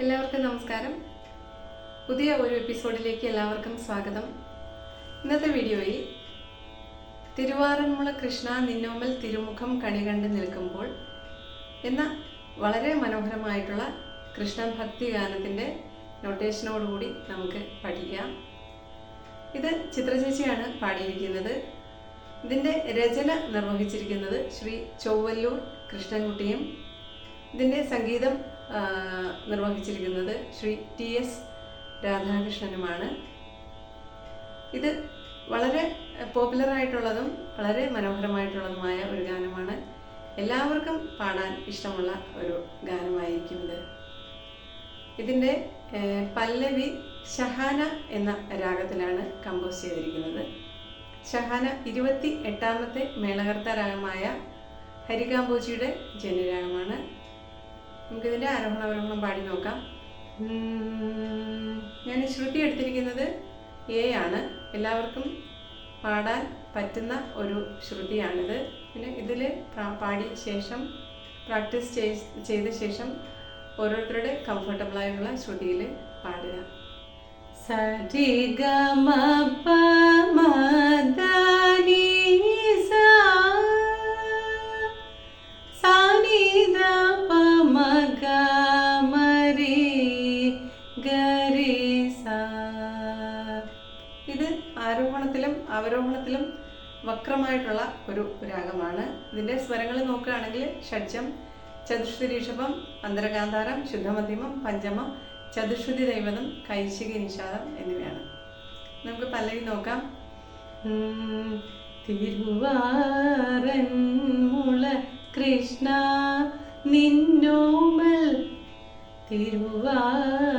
എല്ലാവർക്കും നമസ്കാരം. പുതിയ ഒരു എപ്പിസോഡിലേക്ക് എല്ലാവർക്കും സ്വാഗതം. ഇന്നത്തെ വീഡിയോയിൽ തിരുവാറന്മുള കൃഷ്ണ നിന്നോമൽ തിരുമുഖം കണി കണ്ട് നിൽക്കുമ്പോൾ എന്ന വളരെ മനോഹരമായിട്ടുള്ള കൃഷ്ണ ഭക്തി ഗാനത്തിന്റെ നൊട്ടേഷനോടുകൂടി നമുക്ക് പഠിക്കാം. ഇത് ചിത്രചേച്ചിയാണ് പാടിയിരിക്കുന്നത്. ഇതിന്റെ രചന നിർവഹിച്ചിരിക്കുന്നത് ശ്രീ ചൊവ്വല്ലൂർ കൃഷ്ണൻകുട്ടിയും ഇതിന്റെ സംഗീതം നിർവഹിച്ചിരിക്കുന്നത് ശ്രീ ടി എസ് രാധാകൃഷ്ണനുമാണ്. ഇത് വളരെ പോപ്പുലറായിട്ടുള്ളതും വളരെ മനോഹരമായിട്ടുള്ളതുമായ ഒരു ഗാനമാണ്. എല്ലാവർക്കും പാടാൻ ഇഷ്ടമുള്ള ഒരു ഗാനമായിരിക്കും ഇത്. ഇതിന്റെ പല്ലവി ഷഹാന എന്ന രാഗത്തിലാണ് കമ്പോസ് ചെയ്തിരിക്കുന്നത്. ഷഹാന ഇരുപത്തി എട്ടാമത്തെ മേളകർത്ത രാഗമായ ഹരികാംബോജിയുടെ ജന്യരാഗമാണ് നമുക്കിതിന്റെ ആരോഹണ അവരോഹണം പാടി നോക്കാം. ഞാൻ ശ്രുതി എടുത്തിരിക്കുന്നത് എ ആണ്. എല്ലാവർക്കും പാടാൻ പറ്റുന്ന ഒരു ശ്രുതിയാണിത്. പിന്നെ ഇതിൽ പാടിയ ശേഷം പ്രാക്ടീസ് ചെയ്ത ശേഷം ഓരോരുത്തരുടെ കംഫർട്ടബിളായുള്ള ശ്രുതിയിൽ പാടുക. സരി പ മ ധ അവരോഹണത്തിലും വക്രമായിട്ടുള്ള ഒരു രാഗമാണ്. ഇതിന്റെ സ്വരങ്ങൾ നോക്കുകയാണെങ്കിൽ ഷഡ്ജം ചതുശ്രുതി ഋഷഭം അന്തരകാന്താരം ശുദ്ധമധ്യമം പഞ്ചമം ചതുശ്രുതി ദൈവതം കൈശിക നിഷാദം എന്നിവയാണ്. നമുക്ക് പല്ലവി നോക്കാം. തിരുവാരൻ തിരുവാറന്മുള കൃഷ്ണ നിന്നോമൽ. തിരുവാറന്മുള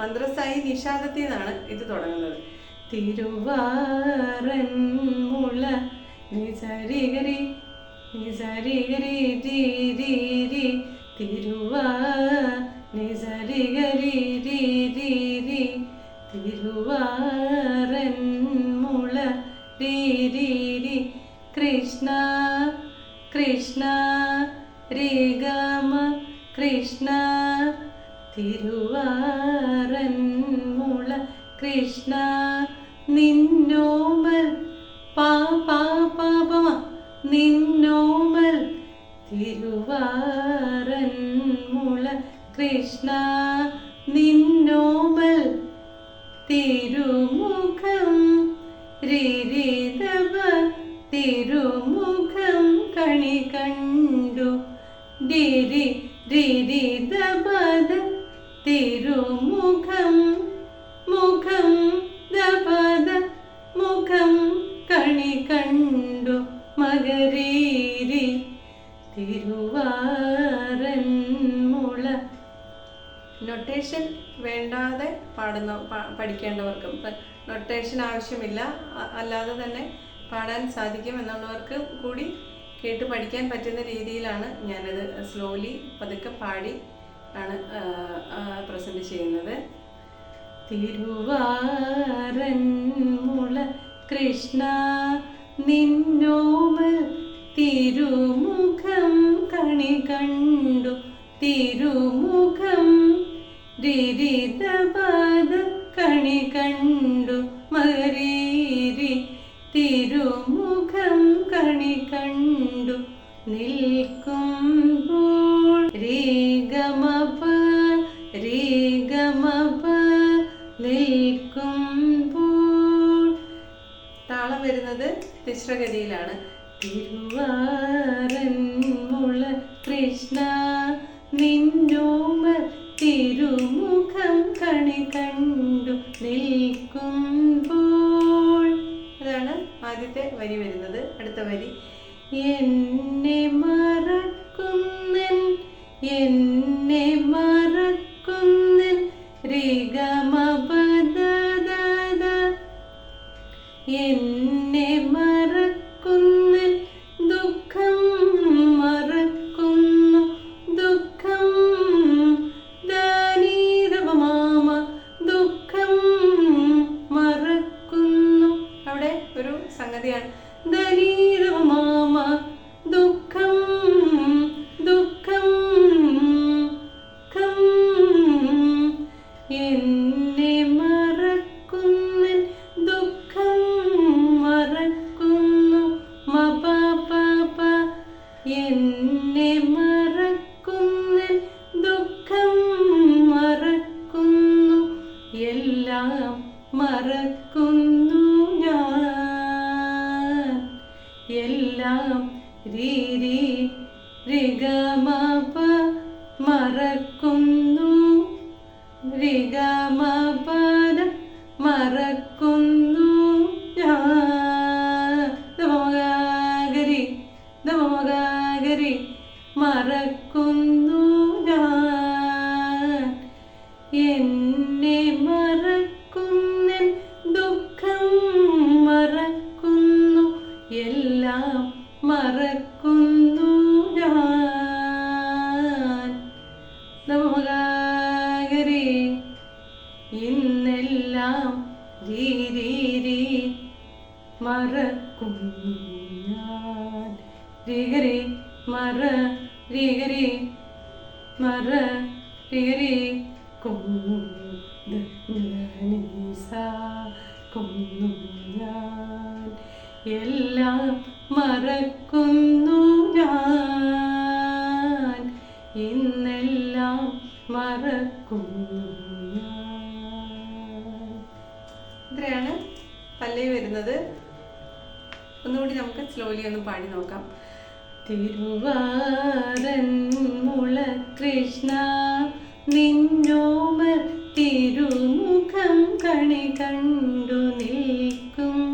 മന്ത്രസ്ഥായി നിഷാദത്തിൽ നിന്നാണ് ഇത് തുടങ്ങുന്നത്. തിരുവാറന്മുള മുള നിസരിഗരി രി രി രി തിരുവാ നിസരിഗരി രി രി തിരുവാറൻ മുള രി കൃഷ്ണ കൃഷ്ണ രീഗമ കൃഷ്ണ തിരുവാറന്മുള കൃഷ്ണ നിന്നോമൽ പാ പാ പാ പമ നിന്നോമൽ തിരുവാറന്മുള കൃഷ്ണ നിന്നോമൽ. തിരുമുഖം രിരിതവ തിരുമുഖം കണി കണ്ടു. ഡിരി രിരിതപദ തിരുമുഖം മുഖം ദപദ മുഖം കണി കണ്ടു മകരീരി തിരുവാറന്മുള നൊട്ടേഷൻ വേണ്ടാതെ പാടുന്ന പഠിക്കേണ്ടവർക്കും നൊട്ടേഷൻ ആവശ്യമില്ല. അല്ലാതെ തന്നെ പാടാൻ സാധിക്കും എന്നുള്ളവർക്ക് കൂടി കേട്ട് പഠിക്കാൻ പറ്റുന്ന രീതിയിലാണ് ഞാനത് സ്ലോലി പതുക്കെ പാടി ആണ് പ്രസന്റ് ചെയ്യുന്നത്. തിരുവാരൻ മുള കൃഷ്ണ നിന്നോമ തിരുമുഖം കണി കണ്ടു. തിരുമുഖം രിരിതപാദ കണി കണ്ടു. മകരീരി തിരുമുഖം കണി കണ്ടു. നിൽക്കും രീഗമപ തിശ്രഗതിയിലാണ് മുള കൃഷ്ണ നിന്നോമ തിരുമുഖം കണി കണ്ടു നിൽക്കുമ്പോൾ. അതാണ് ആദ്യത്തെ വരി വരുന്നത്. അടുത്ത വരി. എന്നെ മറക്കുന്നൻ എന്നെ മറക്കുന്നൻ മറക്കുന്നു മറക്കുന്നു ഞാൻ. മറ രീഗരി മറ രീഗരി കൊന്നു ദനീസ കൊന്നു ഞാൻ. എല്ലാം മറക്കുന്നു ഞാൻ. ഇന്നെല്ലാം മറക്കുന്നു ഞാൻ. ഇത്രയാണ് പല്ലവി വരുന്നത്. ഒന്നുകൂടി നമുക്ക് സ്ലോലി ഒന്ന് പാടി നോക്കാം. തിരുവാരൻ മുള കൃഷ്ണ നിന്നോമ തിരുമുഖം കണി കണ്ടു നിൽക്കുമ്പോൾ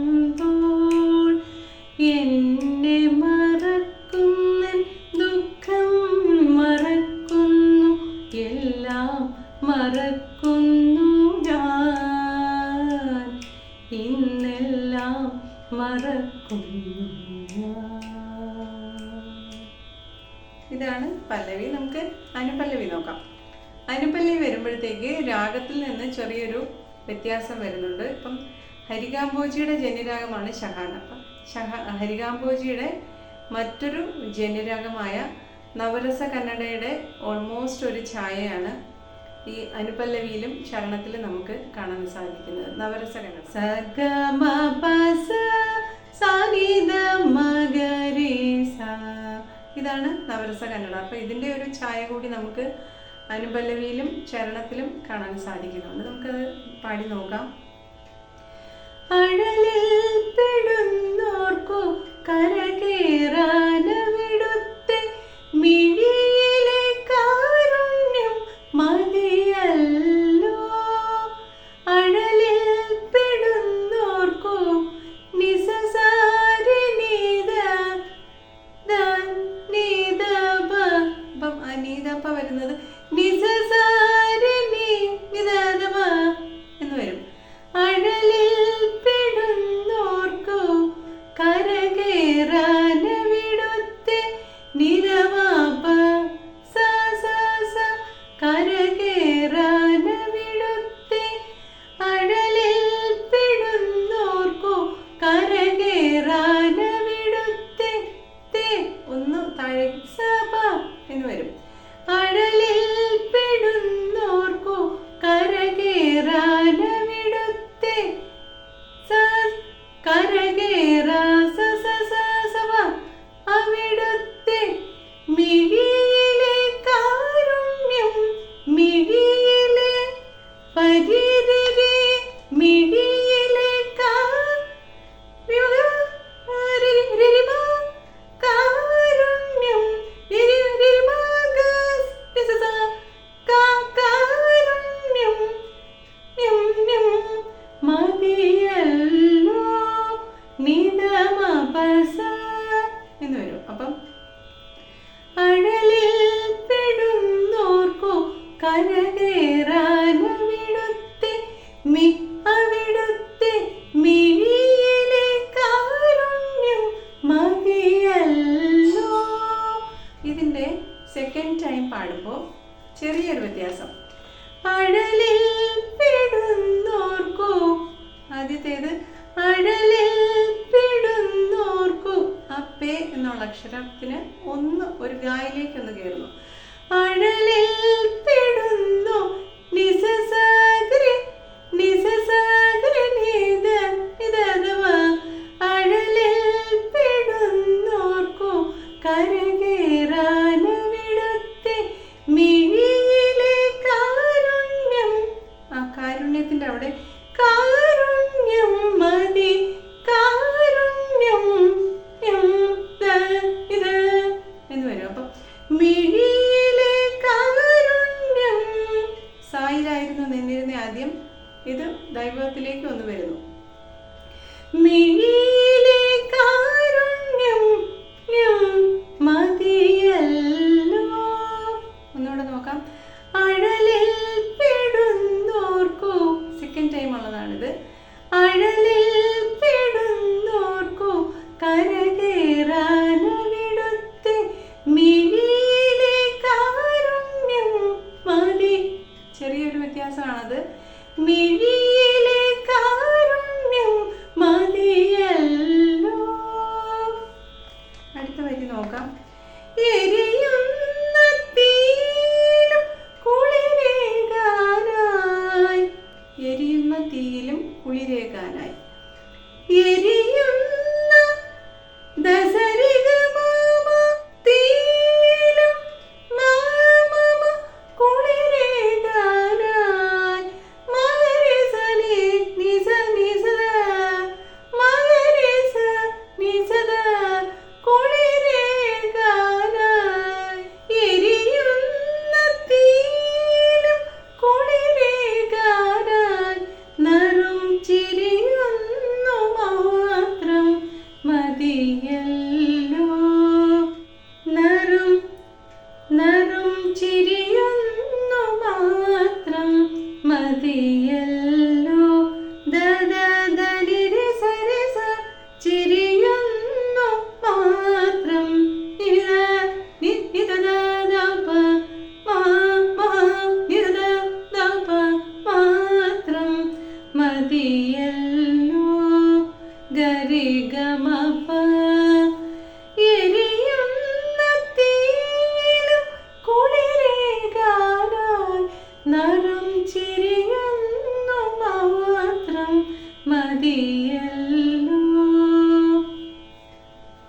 രാഗത്തിൽ നിന്ന് ചെറിയൊരു വ്യത്യാസം വരുന്നുണ്ട്. ഇപ്പം ഹരികാംബോജിയുടെ ജന്യരാഗമാണ് ഷഹാന അപ്പം ഷഹ ഹരികാംബോജിയുടെ മറ്റൊരു ജന്യരാഗമായ നവരസ കന്നഡയുടെ ഓൾമോസ്റ്റ് ഒരു ഛായയാണ് ഈ അനുപല്ലവിയിലും ചരണത്തിലും നമുക്ക് കാണാൻ സാധിക്കുന്നത്. നവരസ കന്നഡ. സഗമപസ സനിത മഗരി സ ഇതാണ് നവരസ കന്നഡ. അപ്പോൾ ഇതിന്റെ ഒരു ഛായ കൂടി നമുക്ക് അനുപല്ലവിയിലും ചരണത്തിലും കാണാൻ സാധിക്കുന്നുണ്ട് നമുക്കത് പാടി നോക്കാം. അഴലിൽ പെടുന്നോർക്കു കരകേറാനവിടുത്തെ മിഴിയിലെ ഇത് ദൈവത്തിലേക്ക് ഒന്ന് വരുന്നു. നീലേ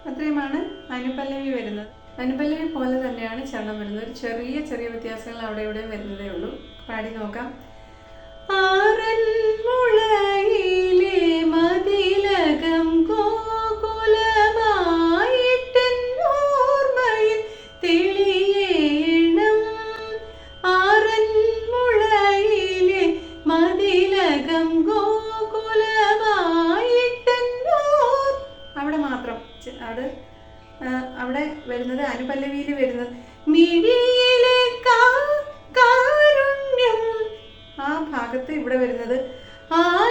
അത്രയുമാണ് അനുപല്ലവി വരുന്നത്. അനുപല്ലവി പോലെ തന്നെയാണ് ചരണം വരുന്നത്. ചെറിയ ചെറിയ വ്യത്യാസങ്ങൾ അവിടെ ഇവിടെ വരുന്നതേ ഉള്ളൂ. പാടി നോക്കാം. അത് അവിടെ വരുന്നത് അനുപല്ലവിയിൽ വരുന്നത്. മിഴിയിലെ കാരുണ്യം. ആ ഭാഗത്ത് ഇവിടെ വരുന്നത്. ആയിട്ടെൻ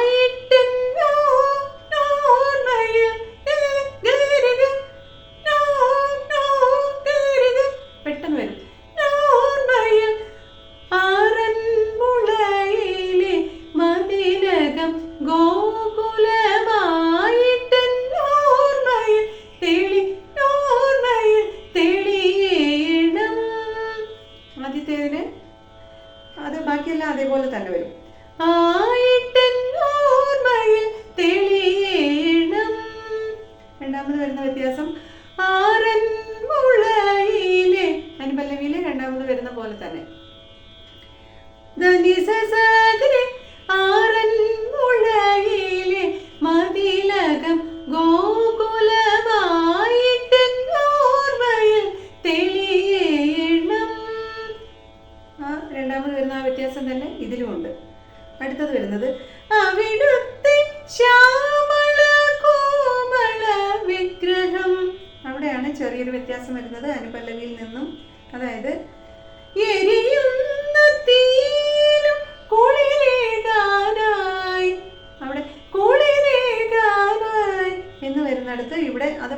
വരുന്നിടത്ത് ഇവിടെ അത്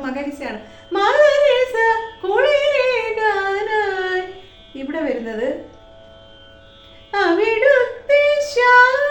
കുളിരേകാനായി ഇവിടെ വരുന്നത് അവിടുത്തെ ശ്യാമള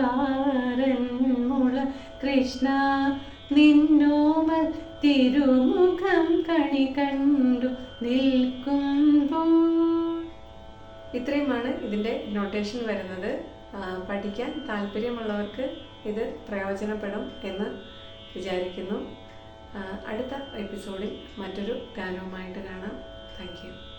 തിരുവാറന്മുള കൃഷ്ണ നിന്നോമ തിരുമുഖം കണി കണ്ടു നിൽക്കുമ്പോൾ. ഇത്രയുമാണ് ഇതിന്റെ നൊട്ടേഷൻ വരുന്നത്. പഠിക്കാൻ താല്പര്യമുള്ളവർക്ക് ഇത് പ്രയോജനപ്പെടും എന്ന് വിചാരിക്കുന്നു. അടുത്ത എപ്പിസോഡിൽ മറ്റൊരു ഗാനവുമായിട്ട് കാണാം. Thank you